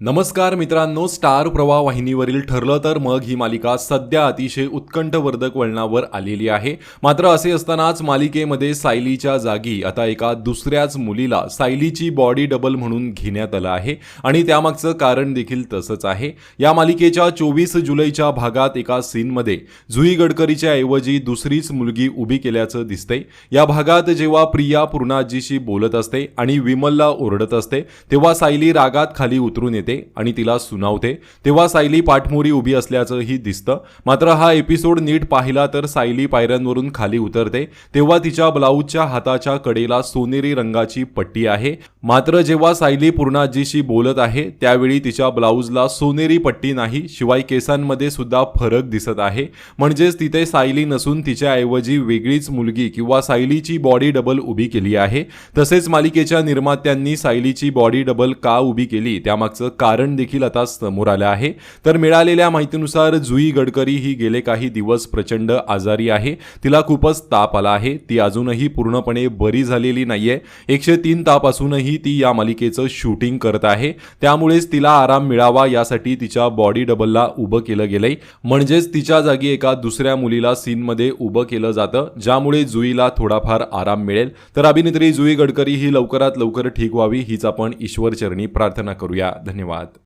नमस्कार मित्रांनो स्टार प्रवाह वाहिनीवरील ठरलं तर मग ही मालिका सध्या अतिशय उत्कंठवर्धक वळणावर आलेली आहे. मात्र असे असतानाच मालिकेमध्ये सायलीच्या जागी आता एका दुसऱ्याच मुलीला सायलीची बॉडी डबल म्हणून घेण्यात आलं आहे आणि त्यामागचं कारण देखील तसंच आहे. या मालिकेच्या चोवीस जुलैच्या भागात एका सीनमध्ये जुई गडकरीच्या ऐवजी दुसरीच मुलगी उभी केल्याचं दिसतंय. या भागात जेव्हा प्रिया पूर्णाजीशी बोलत असते आणि विमलला ओरडत असते तेव्हा सायली रागात खाली उतरून येते. आणि तिला सुनावते. तेव्हा सायली पाठमोरी उभी असल्याचंही दिसतं. मात्र हा एपिसोड नीट पाहिला तर सायली पायऱ्यांवरून खाली उतरते. तेव्हा तिच्या ब्लाऊजच्या हाताच्या कडेला सोनेरी रंगाची पट्टी आहे. मात्र जेव्हा सायली पूर्णाजीशी बोलत आहे त्यावेळी तिच्या ब्लाऊजला सोनेरी पट्टी नाही शिवाय केसांमध्ये सुद्धा फरक दिसत आहे. म्हणजेच तिथे सायली नसून तिच्याऐवजी वेगळीच मुलगी किंवा सायलीची बॉडी डबल उभी केली आहे. तसेच मालिकेच्या निर्मात्यांनी सायलीची बॉडी डबल का उभी केली त्यामागचं कारण देखील आता समोर आलं आहे. तर मिळालेल्या माहितीनुसार जुई गडकरी ही गेले काही दिवस प्रचंड आजारी आहे. तिला खूपच ताप आला आहे. ती अजूनही पूर्णपणे बरी झालेली नाहीये. एकशे तीन ताप असूनही ती या मालिकेचं शूटिंग करत आहे. त्यामुळेच तिला आराम मिळावा यासाठी तिच्या बॉडी डबलला उभं केलं गेलंय. म्हणजेच तिच्या जागी एका दुसऱ्या मुलीला सीनमध्ये उभं केलं जातं ज्यामुळे जुईला थोडाफार आराम मिळेल. तर अभिनेत्री जुई गडकरी ही लवकरात लवकर ठीक व्हावी हीच आपण ईश्वरचरणी प्रार्थना करूया. धन्यवाद. what